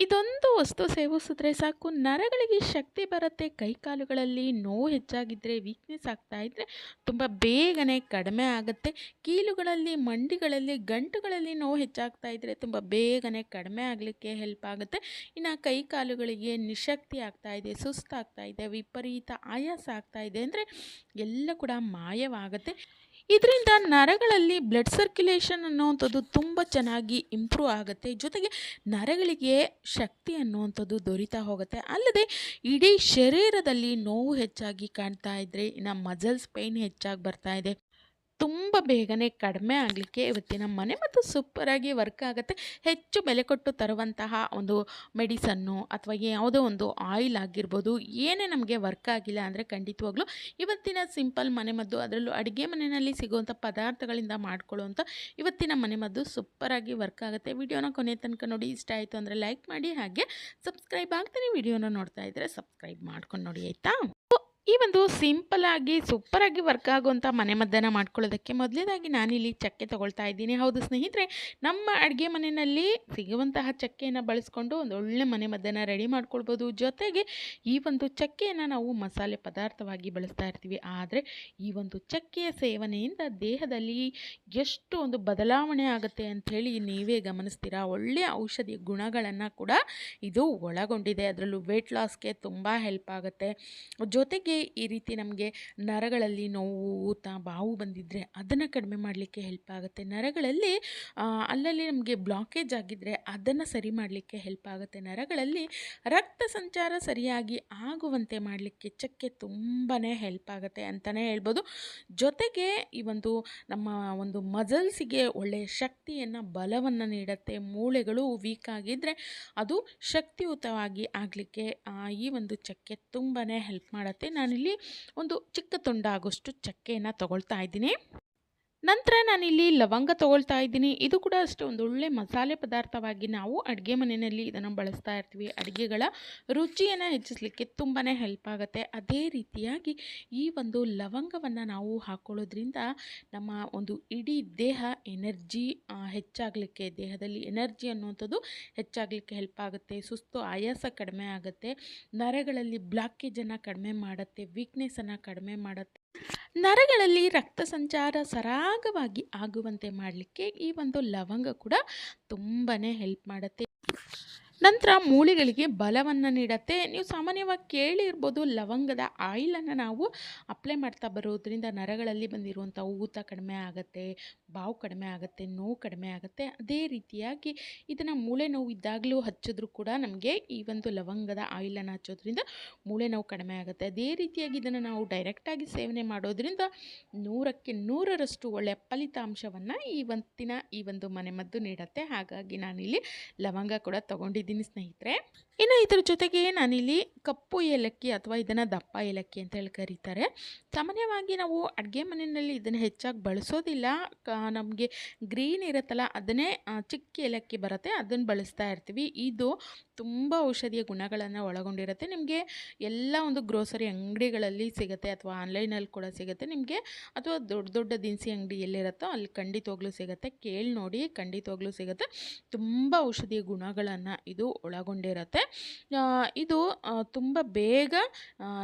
ಇದೊಂದು ವಸ್ತು ಸೇವಿಸಿದ್ರೆ ಸಾಕು. ನರಗಳಿಗೆ ಶಕ್ತಿ ಬರುತ್ತೆ. ಕೈಕಾಲುಗಳಲ್ಲಿ ನೋವು ಹೆಚ್ಚಾಗಿದ್ದರೆ ವೀಕ್ನೆಸ್ ಆಗ್ತಾ ಇದ್ದರೆ ತುಂಬ ಬೇಗನೆ ಕಡಿಮೆ ಆಗುತ್ತೆ. ಕೀಲುಗಳಲ್ಲಿ, ಮಂಡಿಗಳಲ್ಲಿ, ಗಂಟುಗಳಲ್ಲಿ ನೋವು ಹೆಚ್ಚಾಗ್ತಾ ಇದ್ದರೆ ತುಂಬ ಬೇಗನೆ ಕಡಿಮೆ ಆಗಲಿಕ್ಕೆ ಹೆಲ್ಪ್ ಆಗುತ್ತೆ. ಇನ್ನು ಕೈಕಾಲುಗಳಿಗೆ ನಿಶಕ್ತಿ ಆಗ್ತಾ ಇದೆ, ಸುಸ್ತಾಗ್ತಾ ಇದೆ, ವಿಪರೀತ ಆಯಾಸ ಆಗ್ತಾ ಇದೆ ಅಂದರೆ ಎಲ್ಲ ಕೂಡ ಮಾಯವಾಗುತ್ತೆ. ಇದರಿಂದ ನರಗಳಲ್ಲಿ ಬ್ಲಡ್ ಸರ್ಕ್ಯುಲೇಷನ್ ಅನ್ನುವಂಥದ್ದು ತುಂಬ ಚೆನ್ನಾಗಿ ಇಂಪ್ರೂವ್ ಆಗುತ್ತೆ. ಜೊತೆಗೆ ನರಗಳಿಗೆ ಶಕ್ತಿ ಅನ್ನುವಂಥದ್ದು ದೊರೀತಾ ಹೋಗುತ್ತೆ. ಅಲ್ಲದೆ ಇಡೀ ಶರೀರದಲ್ಲಿ ನೋವು ಹೆಚ್ಚಾಗಿ ಕಾಣ್ತಾ ಇದ್ದರೆ ಇನ್ನು ಮಜಲ್ಸ್ ಪೇಯ್ನ್ ಹೆಚ್ಚಾಗಿ ಬರ್ತಾ ಇದೆ. ತುಂಬ ಬೇಗನೆ ಕಡಿಮೆ ಆಗಲಿಕ್ಕೆ ಇವತ್ತಿನ ಮನೆ ಮತ್ತು ಸೂಪರಾಗಿ ವರ್ಕ್ ಆಗುತ್ತೆ. ಹೆಚ್ಚು ಬೆಲೆ ಕೊಟ್ಟು ತರುವಂತಹ ಒಂದು ಮೆಡಿಸನ್ನು ಅಥವಾ ಯಾವುದೋ ಒಂದು ಆಯಿಲ್ ಆಗಿರ್ಬೋದು, ಏನೇ ನಮಗೆ ವರ್ಕ್ ಆಗಿಲ್ಲ ಅಂದರೆ ಖಂಡಿತವಾಗ್ಲೂ ಇವತ್ತಿನ ಸಿಂಪಲ್ ಮನೆಮದ್ದು ಅದರಲ್ಲೂ ಅಡುಗೆ ಮನೆಯಲ್ಲಿ ಸಿಗುವಂಥ ಪದಾರ್ಥಗಳಿಂದ ಮಾಡ್ಕೊಳ್ಳುವಂಥ ಇವತ್ತಿನ ಮನೆಮದ್ದು ಸೂಪರಾಗಿ ವರ್ಕ್ ಆಗುತ್ತೆ. ವಿಡಿಯೋನ ಕೊನೆ ತನಕ ನೋಡಿ, ಇಷ್ಟ ಆಯಿತು ಅಂದರೆ ಲೈಕ್ ಮಾಡಿ ಹಾಗೆ ಸಬ್ಸ್ಕ್ರೈಬ್ ಆಗ್ತೀನಿ ವಿಡಿಯೋನ ನೋಡ್ತಾ ಇದ್ದರೆ ಸಬ್ಸ್ಕ್ರೈಬ್ ಮಾಡ್ಕೊಂಡು ನೋಡಿ, ಆಯಿತಾ? ಈ ಒಂದು ಸಿಂಪಲ್ ಆಗಿ ಸೂಪರ್ ಆಗಿ ವರ್ಕ್ ಆಗುವಂಥ ಮನೆಮದ್ದನ್ನು ಮಾಡ್ಕೊಳ್ಳೋದಕ್ಕೆ ಮೊದಲನೇದಾಗಿ ನಾನಿಲ್ಲಿ ಚಕ್ಕೆ ತಗೊಳ್ತಾ ಇದ್ದೀನಿ. ಹೌದು ಸ್ನೇಹಿತರೆ, ನಮ್ಮ ಅಡುಗೆ ಮನೆಯಲ್ಲಿ ಸಿಗುವಂತಹ ಚಕ್ಕೆಯನ್ನು ಬಳಸ್ಕೊಂಡು ಒಂದು ಒಳ್ಳೆ ಮನೆಮದ್ದನ್ನು ರೆಡಿ ಮಾಡ್ಕೊಳ್ಬೋದು. ಜೊತೆಗೆ ಈ ಒಂದು ಚಕ್ಕೆಯನ್ನು ನಾವು ಮಸಾಲೆ ಪದಾರ್ಥವಾಗಿ ಬಳಸ್ತಾ ಇರ್ತೀವಿ. ಆದರೆ ಈ ಒಂದು ಚಕ್ಕೆಯ ಸೇವನೆಯಿಂದ ದೇಹದಲ್ಲಿ ಎಷ್ಟು ಒಂದು ಬದಲಾವಣೆ ಆಗುತ್ತೆ ಅಂಥೇಳಿ ನೀವೇ ಗಮನಿಸ್ತೀರಾ? ಒಳ್ಳೆಯ ಔಷಧಿ ಗುಣಗಳನ್ನು ಕೂಡ ಇದು ಒಳಗೊಂಡಿದೆ. ಅದರಲ್ಲೂ ವೆಯ್ಟ್ ಲಾಸ್ಗೆ ತುಂಬ ಹೆಲ್ಪ್ ಆಗುತ್ತೆ. ಜೊತೆಗೆ ಈ ರೀತಿ ನಮಗೆ ನರಗಳಲ್ಲಿ ನೋವು, ಊತ, ಬಾವು ಬಂದಿದ್ದರೆ ಅದನ್ನು ಕಡಿಮೆ ಮಾಡಲಿಕ್ಕೆ ಹೆಲ್ಪ್ ಆಗುತ್ತೆ. ನರಗಳಲ್ಲಿ ಅಲ್ಲಲ್ಲಿ ನಮಗೆ ಬ್ಲಾಕೇಜ್ ಆಗಿದ್ದರೆ ಅದನ್ನು ಸರಿ ಮಾಡಲಿಕ್ಕೆ ಹೆಲ್ಪ್ ಆಗುತ್ತೆ. ನರಗಳಲ್ಲಿ ರಕ್ತ ಸಂಚಾರ ಸರಿಯಾಗಿ ಆಗುವಂತೆ ಮಾಡಲಿಕ್ಕೆ ಚಕ್ಕೆ ತುಂಬಾ ಹೆಲ್ಪ್ ಆಗುತ್ತೆ ಅಂತಲೇ ಹೇಳ್ಬೋದು. ಜೊತೆಗೆ ಈ ಒಂದು ನಮ್ಮ ಒಂದು ಮಜಲ್ಸಿಗೆ ಒಳ್ಳೆಯ ಶಕ್ತಿಯನ್ನು, ಬಲವನ್ನು ನೀಡುತ್ತೆ. ಮೂಳೆಗಳು ವೀಕ್ ಆಗಿದ್ದರೆ ಅದು ಶಕ್ತಿಯುತವಾಗಿ ಆಗಲಿಕ್ಕೆ ಈ ಒಂದು ಚಕ್ಕೆ ತುಂಬಾ ಹೆಲ್ಪ್ ಮಾಡುತ್ತೆ. ನಾನಿಲ್ಲಿ ಒಂದು ಚಿಕ್ಕ ತುಂಡಾಗೋಷ್ಟು ಚಕ್ಕೆಯನ್ನು ತಗೊಳ್ತಾ ಇದ್ದೀನಿ. ನಂತರ ನಾನಿಲ್ಲಿ ಲವಂಗ ತಗೊಳ್ತಾ ಇದ್ದೀನಿ. ಇದು ಕೂಡ ಅಷ್ಟೇ ಒಂದು ಒಳ್ಳೆ ಮಸಾಲೆ ಪದಾರ್ಥವಾಗಿ ನಾವು ಅಡುಗೆ ಮನೆಯಲ್ಲಿ ಇದನ್ನು ಬಳಸ್ತಾ ಇರ್ತೀವಿ. ಅಡುಗೆಗಳ ರುಚಿಯನ್ನು ಹೆಚ್ಚಿಸಲಿಕ್ಕೆ ತುಂಬಾ ಹೆಲ್ಪ್ ಆಗುತ್ತೆ. ಅದೇ ರೀತಿಯಾಗಿ ಈ ಒಂದು ಲವಂಗವನ್ನು ನಾವು ಹಾಕ್ಕೊಳ್ಳೋದ್ರಿಂದ ನಮ್ಮ ಒಂದು ಇಡೀ ದೇಹ ಎನರ್ಜಿ ಹೆಚ್ಚಾಗಲಿಕ್ಕೆ, ದೇಹದಲ್ಲಿ ಎನರ್ಜಿ ಅನ್ನುವಂಥದ್ದು ಹೆಚ್ಚಾಗಲಿಕ್ಕೆ ಹೆಲ್ಪ್ ಆಗುತ್ತೆ. ಸುಸ್ತು ಆಯಾಸ ಕಡಿಮೆ ಆಗುತ್ತೆ. ನರಗಳಲ್ಲಿ ಬ್ಲಾಕೇಜನ್ನು ಕಡಿಮೆ ಮಾಡುತ್ತೆ. ವೀಕ್ನೆಸ್ಸನ್ನು ಕಡಿಮೆ ಮಾಡುತ್ತೆ. ನರಗಳಲ್ಲಿ ರಕ್ತ ಸಂಚಾರ ಸರಾಗವಾಗಿ ಆಗುವಂತೆ ಮಾಡಲಿಕ್ಕೆ ಈ ಒಂದು ಲವಂಗ ಕೂಡ ತುಂಬಾ ಹೆಲ್ಪ್ ಮಾಡುತ್ತೆ. ನಂತರ ಮೂಳೆಗಳಿಗೆ ಬಲವನ್ನು ನೀಡುತ್ತೆ. ನೀವು ಸಾಮಾನ್ಯವಾಗಿ ಕೇಳಿರ್ಬೋದು ಲವಂಗದ ಆಯಿಲನ್ನು ನಾವು ಅಪ್ಲೈ ಮಾಡ್ತಾ ಬರೋದ್ರಿಂದ ನರಗಳಲ್ಲಿ ಬಂದಿರುವಂಥ ಊತ ಕಡಿಮೆ ಆಗುತ್ತೆ, ಬಾವು ಕಡಿಮೆ ಆಗುತ್ತೆ, ನೋವು ಕಡಿಮೆ ಆಗುತ್ತೆ. ಅದೇ ರೀತಿಯಾಗಿ ಇದನ್ನು ಮೂಳೆ ನೋವು ಇದ್ದಾಗಲೂ ಹಚ್ಚಿದ್ರೂ ಕೂಡ ನಮಗೆ ಈ ಒಂದು ಲವಂಗದ ಆಯಿಲನ್ನು ಹಚ್ಚೋದ್ರಿಂದ ಮೂಳೆ ನೋವು ಕಡಿಮೆ ಆಗುತ್ತೆ. ಅದೇ ರೀತಿಯಾಗಿ ಇದನ್ನು ನಾವು ಡೈರೆಕ್ಟಾಗಿ ಸೇವನೆ ಮಾಡೋದ್ರಿಂದ ನೂರಕ್ಕೆ ನೂರರಷ್ಟು ಒಳ್ಳೆಯ ಫಲಿತಾಂಶವನ್ನು ಒಂತಿನ ಈ ಒಂದು ಮನೆಮದ್ದು ನೀಡುತ್ತೆ. ಹಾಗಾಗಿ ನಾನಿಲ್ಲಿ ಲವಂಗ ಕೂಡ ತಗೊಂಡಿದ್ದೀನಿ. ಸ್ನೇಹಿತರೆ. ಇನ್ನು ಇದ್ರ ಜೊತೆಗೆ ನಾನಿಲ್ಲಿ ಕಪ್ಪು ಏಲಕ್ಕಿ ಅಥವಾ ಇದನ್ನು ದಪ್ಪ ಏಲಕ್ಕಿ ಅಂತ ಹೇಳಿ ಕರೀತಾರೆ. ಸಾಮಾನ್ಯವಾಗಿ ನಾವು ಅಡುಗೆ ಮನೆಯಲ್ಲಿ ಇದನ್ನು ಹೆಚ್ಚಾಗಿ ಬಳಸೋದಿಲ್ಲ. ನಮಗೆ ಗ್ರೀನ್ ಇರುತ್ತಲ್ಲ, ಅದನ್ನೇ ಚಿಕ್ಕ ಏಲಕ್ಕಿ ಬರುತ್ತೆ, ಅದನ್ನು ಬಳಸ್ತಾ ಇರ್ತೀವಿ. ಇದು ತುಂಬ ಔಷಧಿಯ ಗುಣಗಳನ್ನು ಒಳಗೊಂಡಿರುತ್ತೆ. ನಿಮಗೆ ಎಲ್ಲ ಒಂದು ಗ್ರೋಸರಿ ಅಂಗಡಿಗಳಲ್ಲಿ ಸಿಗುತ್ತೆ ಅಥವಾ ಆನ್ಲೈನಲ್ಲಿ ಕೂಡ ಸಿಗುತ್ತೆ. ನಿಮಗೆ ಅಥವಾ ದೊಡ್ಡ ದೊಡ್ಡ ದಿನಸಿ ಅಂಗಡಿ ಎಲ್ಲಿರುತ್ತೋ ಅಲ್ಲಿ ಖಂಡಿತವಾಗ್ಲೂ ಸಿಗುತ್ತೆ. ಕೇಳಿ ನೋಡಿ, ಖಂಡಿತವಾಗ್ಲೂ ಸಿಗುತ್ತೆ. ತುಂಬ ಔಷಧಿಯ ಗುಣಗಳನ್ನು ಇದು ಒಳಗೊಂಡಿರುತ್ತೆ. ಇದು ತುಂಬ ಬೇಗ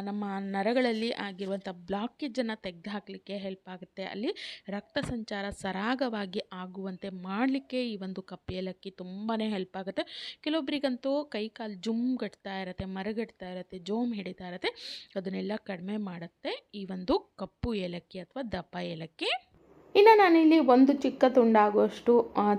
ನಮ್ಮ ನರಗಳಲ್ಲಿ ಆಗಿರುವಂಥ ಬ್ಲಾಕೇಜನ್ನು ತೆಗೆದುಹಾಕಲಿಕ್ಕೆ ಹೆಲ್ಪ್ ಆಗುತ್ತೆ. ಅಲ್ಲಿ ರಕ್ತ ಸಂಚಾರ ಸರಾಗವಾಗಿ ಆಗುವಂತೆ ಮಾಡಲಿಕ್ಕೆ ಈ ಒಂದು ಕಪ್ಪು ಏಲಕ್ಕಿ ತುಂಬಾ ಹೆಲ್ಪ್ ಆಗುತ್ತೆ. ಕೆಲವೊಬ್ಬರಿಗಂತೂ ಕೈ ಕಾಲು ಜುಮ್ ಗಟ್ತಾ ಇರುತ್ತೆ, ಮರಗಟ್ತಾ ಇರುತ್ತೆ, ಜೋಮ್ ಹಿಡಿತಾ ಇರುತ್ತೆ. ಅದನ್ನೆಲ್ಲ ಕಡಿಮೆ ಮಾಡುತ್ತೆ. ಈ ಒಂದು ಕಪ್ಪು ಏಲಕ್ಕಿ ಅಥವಾ ದಪ್ಪ ಏಲಕ್ಕಿ. ಇನ್ನು ನಾನಿಲ್ಲಿ ಒಂದು ಚಿಕ್ಕ ತುಂಡಾಗುವಷ್ಟು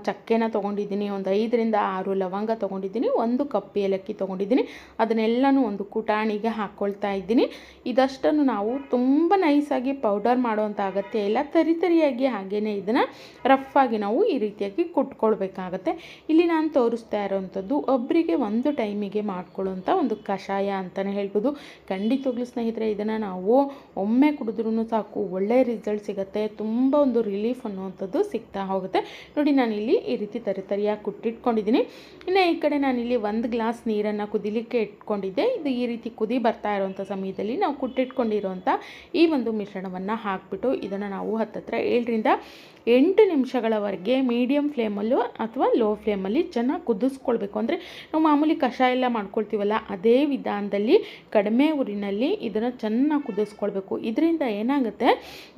ಚಕ್ಕೆನ ತೊಗೊಂಡಿದ್ದೀನಿ. ಒಂದು ಐದರಿಂದ ಆರು ಲವಂಗ ತೊಗೊಂಡಿದ್ದೀನಿ. ಒಂದು ಕಪ್ ಏಲಕ್ಕಿ ತೊಗೊಂಡಿದ್ದೀನಿ. ಅದನ್ನೆಲ್ಲನೂ ಒಂದು ಕುಟಾಣಿಗೆ ಹಾಕ್ಕೊಳ್ತಾ ಇದ್ದೀನಿ. ಇದಷ್ಟನ್ನು ನಾವು ತುಂಬ ನೈಸಾಗಿ ಪೌಡರ್ ಮಾಡುವಂಥ ಅಗತ್ಯ ಇಲ್ಲ. ತರಿ ತರಿಯಾಗಿ ಹಾಗೇ ಇದನ್ನು ರಫಾಗಿ ನಾವು ಈ ರೀತಿಯಾಗಿ ಕುಟ್ಕೊಳ್ಬೇಕಾಗತ್ತೆ. ಇಲ್ಲಿ ನಾನು ತೋರಿಸ್ತಾ ಇರೋವಂಥದ್ದು ಒಬ್ಬರಿಗೆ ಒಂದು ಟೈಮಿಗೆ ಮಾಡ್ಕೊಳ್ಳುವಂಥ ಒಂದು ಕಷಾಯ ಅಂತಲೇ ಹೇಳ್ಬೋದು. ಖಂಡಿತವಾಗ್ಲೂ ಸ್ನೇಹಿತರೆ, ಇದನ್ನು ನಾವು ಒಮ್ಮೆ ಕುಡಿದ್ರೂ ಸಾಕು ಒಳ್ಳೆಯ ರಿಸಲ್ಟ್ ಸಿಗುತ್ತೆ. ತುಂಬ ಒಂದು ರಿಲೀಫ್ ಅನ್ನುವಂಥದ್ದು ಸಿಗ್ತಾ ಹೋಗುತ್ತೆ. ನೋಡಿ, ನಾನಿಲ್ಲಿ ಈ ರೀತಿ ತರಿತರಿಯಾಗಿ ಕುಟ್ಟಿಟ್ಕೊಂಡಿದ್ದೀನಿ. ಇನ್ನು ಈ ಕಡೆ ನಾನಿಲ್ಲಿ ಒಂದು ಗ್ಲಾಸ್ ನೀರನ್ನು ಕುದಿಲಿಕ್ಕೆ ಇಟ್ಕೊಂಡಿದ್ದೆ. ಇದು ಈ ರೀತಿ ಕುದಿ ಬರ್ತಾ ಇರುವಂಥ ಸಮಯದಲ್ಲಿ ನಾವು ಕುಟ್ಟಿಟ್ಕೊಂಡಿರುವಂಥ ಈ ಒಂದು ಮಿಶ್ರಣವನ್ನು ಹಾಕಿಬಿಟ್ಟು ಇದನ್ನು ನಾವು ಹತ್ತತ್ರ ಏಳರಿಂದ ಎಂಟು ನಿಮಿಷಗಳವರೆಗೆ ಮೀಡಿಯಮ್ ಫ್ಲೇಮಲ್ಲೂ ಅಥವಾ ಲೋ ಫ್ಲೇಮಲ್ಲಿ ಚೆನ್ನಾಗಿ ಕುದಿಸ್ಕೊಳ್ಬೇಕು. ಅಂದರೆ ನಾವು ಮಾಮೂಲಿ ಕಷಾಯ ಎಲ್ಲ ಮಾಡ್ಕೊಳ್ತೀವಲ್ಲ, ಅದೇ ವಿಧಾನದಲ್ಲಿ ಕಡಿಮೆ ಊರಿನಲ್ಲಿ ಇದನ್ನು ಚೆನ್ನಾಗಿ ಕುದಿಸ್ಕೊಳ್ಬೇಕು. ಇದರಿಂದ ಏನಾಗುತ್ತೆ,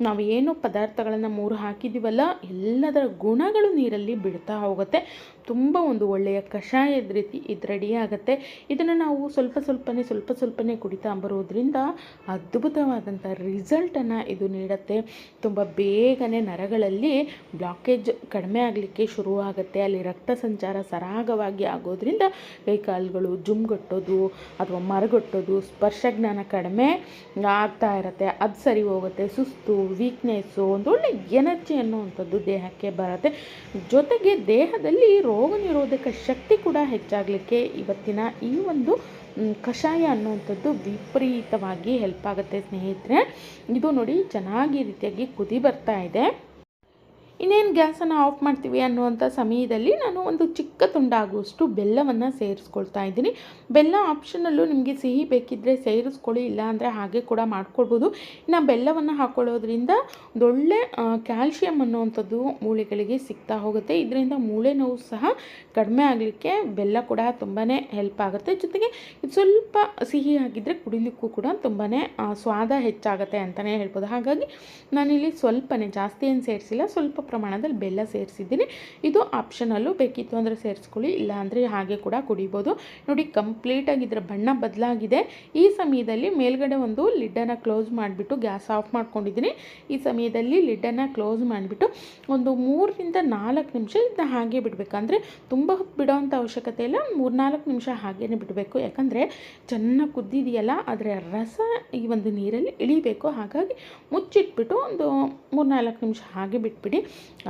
ನಾವು ಏನು ಪದಾರ್ಥಗಳನ್ನು ಮೂರು ಹಾಕಿದ್ದೀವಲ್ಲ, ಎಲ್ಲದರ ಗುಣಗಳು ನೀರಲ್ಲಿ ಬಿಡ್ತಾ ಹೋಗುತ್ತೆ. ತುಂಬ ಒಂದು ಒಳ್ಳೆಯ ಕಷಾಯದ ರೀತಿ ಇದು ರೆಡಿ ಆಗುತ್ತೆ. ಇದನ್ನು ನಾವು ಸ್ವಲ್ಪ ಸ್ವಲ್ಪನೇ ಸ್ವಲ್ಪ ಸ್ವಲ್ಪನೇ ಕುಡಿತಾ ಬರೋದ್ರಿಂದ ಅದ್ಭುತವಾದಂಥ ರಿಸಲ್ಟನ್ನು ಇದು ನೀಡುತ್ತೆ. ತುಂಬ ಬೇಗನೆ ನರಗಳಲ್ಲಿ ಬ್ಲಾಕೇಜ್ ಕಡಿಮೆ ಆಗಲಿಕ್ಕೆ ಶುರುವಾಗುತ್ತೆ. ಅಲ್ಲಿ ರಕ್ತ ಸಂಚಾರ ಸರಾಗವಾಗಿ ಆಗೋದ್ರಿಂದ ಕೈಕಾಲುಗಳು ಜುಮ್ಗಟ್ಟೋದು ಅಥವಾ ಮರಗಟ್ಟೋದು, ಸ್ಪರ್ಶ ಜ್ಞಾನ ಕಡಿಮೆ ಆಗ್ತಾ ಇರುತ್ತೆ. ಅದು ಸರಿ ಹೋಗುತ್ತೆ. ಸುಸ್ತು ವೀಕ್ನೆಸ್ಸು ಒಂದೊಳ್ಳೆ ಎನರ್ಜಿ ಅನ್ನುವಂಥದ್ದು ದೇಹಕ್ಕೆ ಬರುತ್ತೆ. ಜೊತೆಗೆ ದೇಹದಲ್ಲಿ ರೋಗ ನಿರೋಧಕ ಶಕ್ತಿ ಕೂಡ ಹೆಚ್ಚಾಗಲಿಕ್ಕೆ ಇವತ್ತಿನ ಈ ಒಂದು ಕಷಾಯ ಅನ್ನುವಂಥದ್ದು ವಿಪರೀತವಾಗಿ ಹೆಲ್ಪ್ ಆಗುತ್ತೆ ಸ್ನೇಹಿತರೆ. ಇದು ನೋಡಿ ಚೆನ್ನಾಗಿ ರೀತಿಯಾಗಿ ಕುದಿ ಬರ್ತಾ ಇದೆ. ಇನ್ನೇನು ಗ್ಯಾಸನ್ನು ಆಫ್ ಮಾಡ್ತೀವಿ ಅನ್ನುವಂಥ ಸಮಯದಲ್ಲಿ ನಾನು ಒಂದು ಚಿಕ್ಕ ತುಂಡಾಗುವಷ್ಟು ಬೆಲ್ಲವನ್ನು ಸೇರಿಸ್ಕೊಳ್ತಾ ಇದ್ದೀನಿ. ಬೆಲ್ಲ ಆಪ್ಷನಲ್ಲೂ ನಿಮಗೆ ಸಿಹಿ ಬೇಕಿದ್ದರೆ ಸೇರಿಸ್ಕೊಳ್ಳಿ ಇಲ್ಲ ಅಂದರೆ ಹಾಗೆ ಕೂಡ ಮಾಡ್ಕೊಳ್ಬೋದು. ಇನ್ನು ಬೆಲ್ಲವನ್ನು ಹಾಕ್ಕೊಳ್ಳೋದ್ರಿಂದ ಒಳ್ಳೆ ಕ್ಯಾಲ್ಶಿಯಂ ಅನ್ನುವಂಥದ್ದು ಮೂಳೆಗಳಿಗೆ ಸಿಗ್ತಾ ಹೋಗುತ್ತೆ. ಇದರಿಂದ ಮೂಳೆ ನೋವು ಸಹ ಕಡಿಮೆ ಆಗಲಿಕ್ಕೆ ಬೆಲ್ಲ ಕೂಡ ತುಂಬಾ ಹೆಲ್ಪ್ ಆಗುತ್ತೆ. ಜೊತೆಗೆ ಇದು ಸ್ವಲ್ಪ ಸಿಹಿ ಆಗಿದ್ದರೆ ಕುಡಿಲಿಕ್ಕೂ ಕೂಡ ತುಂಬಾ ಸ್ವಾದ ಹೆಚ್ಚಾಗುತ್ತೆ ಅಂತಲೇ ಹೇಳ್ಬೋದು. ಹಾಗಾಗಿ ನಾನಿಲ್ಲಿ ಸ್ವಲ್ಪನೇ, ಜಾಸ್ತಿ ಏನು ಸೇರಿಸಿಲ್ಲ, ಸ್ವಲ್ಪ ಪ್ರಮಾಣದಲ್ಲಿ ಬೆಲ್ಲ ಸೇರಿಸಿದ್ದೀನಿ. ಇದು ಆಪ್ಷನಲ್ಲು ಬೇಕಿತ್ತು ಅಂದರೆ ಸೇರಿಸ್ಕೊಳ್ಳಿ ಇಲ್ಲ ಅಂದರೆ ಹಾಗೆ ಕೂಡ ಕುಡಿಬೋದು. ನೋಡಿ ಕಂಪ್ಲೀಟಾಗಿ ಇದರ ಬಣ್ಣ ಬದಲಾಗಿದೆ. ಈ ಸಮಯದಲ್ಲಿ ಮೇಲ್ಗಡೆ ಒಂದು ಲಿಡ್ಡನ್ನು ಕ್ಲೋಸ್ ಮಾಡಿಬಿಟ್ಟು ಗ್ಯಾಸ್ ಆಫ್ ಮಾಡ್ಕೊಂಡಿದ್ದೀನಿ. ಈ ಸಮಯದಲ್ಲಿ ಲಿಡ್ಡನ್ನು ಕ್ಲೋಸ್ ಮಾಡಿಬಿಟ್ಟು ಒಂದು ಮೂರರಿಂದ ನಾಲ್ಕು ನಿಮಿಷ ಇದನ್ನ ಹಾಗೆ ಬಿಡಬೇಕಂದ್ರೆ ತುಂಬ ಹೊತ್ತು ಬಿಡೋವಂಥ ಅವಶ್ಯಕತೆ ಇಲ್ಲ. ಮೂರು ನಾಲ್ಕು ನಿಮಿಷ ಹಾಗೇ ಬಿಡಬೇಕು. ಯಾಕಂದರೆ ಚೆನ್ನಾಗಿ ಕುದ್ದಿದೆಯಲ್ಲ ಅದರ ರಸ ಈ ಒಂದು ನೀರಲ್ಲಿ ಇಳಿಬೇಕು. ಹಾಗಾಗಿ ಮುಚ್ಚಿಟ್ಬಿಟ್ಟು ಒಂದು ಮೂರು ನಾಲ್ಕು ನಿಮಿಷ ಹಾಗೆ ಬಿಟ್ಬಿಡಿ.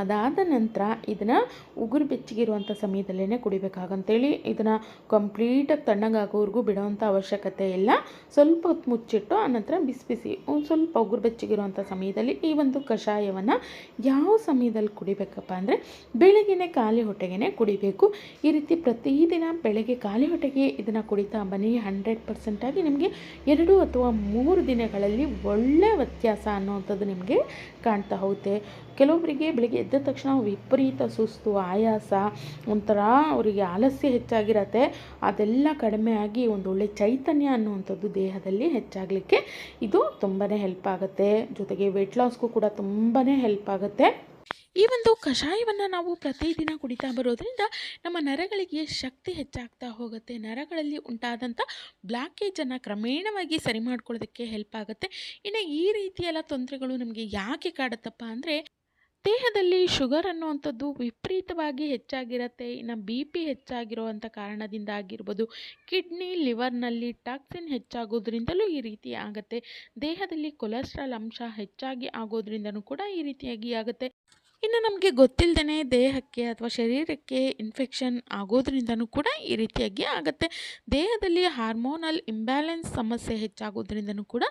ಅದಾದ ನಂತರ ಇದನ್ನು ಉಗುರು ಬೆಚ್ಚಗಿರುವಂಥ ಸಮಯದಲ್ಲೇ ಕುಡಿಬೇಕಾಗಂತೇಳಿ ಇದನ್ನು ಕಂಪ್ಲೀಟಾಗಿ ತಣ್ಣಗಾಗೋವರೆಗೂ ಬಿಡೋವಂಥ ಅವಶ್ಯಕತೆ ಇಲ್ಲ. ಸ್ವಲ್ಪ ಹೊತ್ತು ಮುಚ್ಚಿಟ್ಟು ಆನಂತರ ಬಿಸಿ ಬಿಸಿ ಒಂದು ಸ್ವಲ್ಪ ಉಗುರು ಬೆಚ್ಚಗಿರುವಂಥ ಸಮಯದಲ್ಲಿ ಈ ಒಂದು ಕಷಾಯವನ್ನು ಯಾವ ಸಮಯದಲ್ಲಿ ಕುಡಿಬೇಕಪ್ಪ ಅಂದರೆ ಬೆಳಗ್ಗೆನೇ ಖಾಲಿ ಹೊಟ್ಟೆಗೆ ಕುಡಿಬೇಕು. ಈ ರೀತಿ ಪ್ರತಿದಿನ ಬೆಳಗ್ಗೆ ಖಾಲಿ ಹೊಟ್ಟೆಗೆ ಇದನ್ನು ಕುಡಿತಾ ಬನ್ನಿ. ಹಂಡ್ರೆಡ್ ಪರ್ಸೆಂಟಾಗಿ ನಿಮಗೆ ಎರಡು ಅಥವಾ ಮೂರು ದಿನಗಳಲ್ಲಿ ಒಳ್ಳೆಯ ವ್ಯತ್ಯಾಸ ಅನ್ನೋವಂಥದ್ದು ನಿಮಗೆ ಕಾಣ್ತಾ ಹೋಗುತ್ತೆ. ಕೆಲವೊಬ್ಬರಿಗೆ ಬೆಳಿಗ್ಗೆ ಎದ್ದ ತಕ್ಷಣ ವಿಪರೀತ ಸುಸ್ತು, ಆಯಾಸ, ಒಂಥರ ಅವರಿಗೆ ಆಲಸ್ಯ ಹೆಚ್ಚಾಗಿರತ್ತೆ. ಅದೆಲ್ಲ ಕಡಿಮೆ ಆಗಿ ಒಂದು ಒಳ್ಳೆ ಚೈತನ್ಯ ಅನ್ನುವಂಥದ್ದು ದೇಹದಲ್ಲಿ ಹೆಚ್ಚಾಗಲಿಕ್ಕೆ ಇದು ತುಂಬಾ ಹೆಲ್ಪ್ ಆಗುತ್ತೆ. ಜೊತೆಗೆ ವೆಯ್ಟ್ ಲಾಸ್ಗೂ ಕೂಡ ತುಂಬಾ ಹೆಲ್ಪ್ ಆಗುತ್ತೆ. ಈ ಒಂದು ಕಷಾಯವನ್ನು ನಾವು ಪ್ರತಿದಿನ ಕುಡಿತಾ ಬರೋದರಿಂದ ನಮ್ಮ ನರಗಳಿಗೆ ಶಕ್ತಿ ಹೆಚ್ಚಾಗ್ತಾ ಹೋಗುತ್ತೆ. ನರಗಳಲ್ಲಿ ಉಂಟಾದಂಥ ಬ್ಲಾಕೇಜನ್ನು ಕ್ರಮೇಣವಾಗಿ ಸರಿ ಮಾಡ್ಕೊಳ್ಳೋದಕ್ಕೆ ಹೆಲ್ಪ್ ಆಗುತ್ತೆ. ಇನ್ನು ಈ ರೀತಿಯೆಲ್ಲ ತೊಂದರೆಗಳು ನಮಗೆ ಯಾಕೆ ಕಾಡುತ್ತಪ್ಪ ಅಂದರೆ ದೇಹದಲ್ಲಿ ಶುಗರ್ ಅನ್ನುವಂಥದ್ದು ವಿಪರೀತವಾಗಿ ಹೆಚ್ಚಾಗಿರುತ್ತೆ, ಇನ್ನು ಬಿ ಪಿ ಹೆಚ್ಚಾಗಿರುವಂಥ ಕಾರಣದಿಂದ ಆಗಿರ್ಬೋದು. ಕಿಡ್ನಿ, ಲಿವರ್ನಲ್ಲಿ ಟಾಕ್ಸಿನ್ ಹೆಚ್ಚಾಗೋದ್ರಿಂದಲೂ ಈ ರೀತಿ ಆಗುತ್ತೆ. ದೇಹದಲ್ಲಿ ಕೊಲೆಸ್ಟ್ರಾಲ್ ಅಂಶ ಹೆಚ್ಚಾಗಿ ಆಗೋದ್ರಿಂದನೂ ಕೂಡ ಈ ರೀತಿಯಾಗಿ ಆಗುತ್ತೆ. ಇನ್ನು ನಮಗೆ ಗೊತ್ತಿಲ್ಲದೇ ದೇಹಕ್ಕೆ ಅಥವಾ ಶರೀರಕ್ಕೆ ಇನ್ಫೆಕ್ಷನ್ ಆಗೋದ್ರಿಂದನೂ ಕೂಡ ಈ ರೀತಿಯಾಗಿ ಆಗುತ್ತೆ. ದೇಹದಲ್ಲಿ ಹಾರ್ಮೋನಲ್ ಇಂಬ್ಯಾಲೆನ್ಸ್ ಸಮಸ್ಯೆ ಹೆಚ್ಚಾಗೋದ್ರಿಂದನೂ ಕೂಡ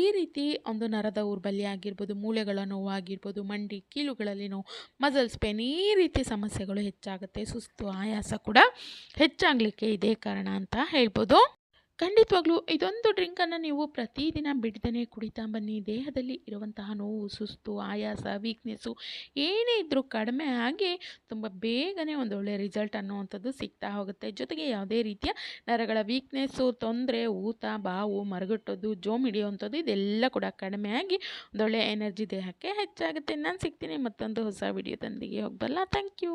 ಈ ರೀತಿ ಒಂದು ನರದ ಊರ್ಬಲಿ ಆಗಿರ್ಬೋದು, ಮೂಳೆಗಳ ನೋವು ಆಗಿರ್ಬೋದು ಮಂಡಿ ಕೀಲುಗಳಲ್ಲಿ ನೋವು ಮಸಲ್ಸ್ ಪೇನ್ ಈ ರೀತಿ ಸಮಸ್ಯೆಗಳು ಹೆಚ್ಚಾಗುತ್ತೆ. ಸುಸ್ತು, ಆಯಾಸ ಕೂಡ ಹೆಚ್ಚಾಗಲಿಕ್ಕೆ ಇದೇ ಕಾರಣ ಅಂತ ಹೇಳ್ಬೋದು. ಖಂಡಿತವಾಗ್ಲೂ ಇದೊಂದು ಡ್ರಿಂಕನ್ನು ನೀವು ಪ್ರತಿದಿನ ಬಿಡದೇ ಕುಡಿತಾ ಬನ್ನಿ. ದೇಹದಲ್ಲಿ ಇರುವಂತಹ ನೋವು, ಸುಸ್ತು, ಆಯಾಸ ವೀಕ್ನೆಸ್ಸು ಏನೇ ಇದ್ದರೂ ಕಡಿಮೆ ಆಗಿ ತುಂಬ ಬೇಗನೆ ಒಂದು ಒಳ್ಳೆಯ ರಿಸಲ್ಟ್ ಅನ್ನುವಂಥದ್ದು ಸಿಗ್ತಾ ಹೋಗುತ್ತೆ. ಜೊತೆಗೆ ಯಾವುದೇ ರೀತಿಯ ನರಗಳ ವೀಕ್ನೆಸ್ಸು ತೊಂದರೆ, ಊತ, ಬಾವು, ಮರಗಟ್ಟೋದು, ಜೋಮ್ ಹಿಡಿಯುವಂಥದ್ದು ಇದೆಲ್ಲ ಕೂಡ ಕಡಿಮೆ ಆಗಿ ಒಂದೊಳ್ಳೆ ಎನರ್ಜಿ ದೇಹಕ್ಕೆ ಹೆಚ್ಚಾಗುತ್ತೆ. ನಾನು ಸಿಗ್ತೀನಿ ಮತ್ತೊಂದು ಹೊಸ ವಿಡಿಯೋದೊಂದಿಗೆ ಹೋಗ್ಬಲ್ಲ. Thank you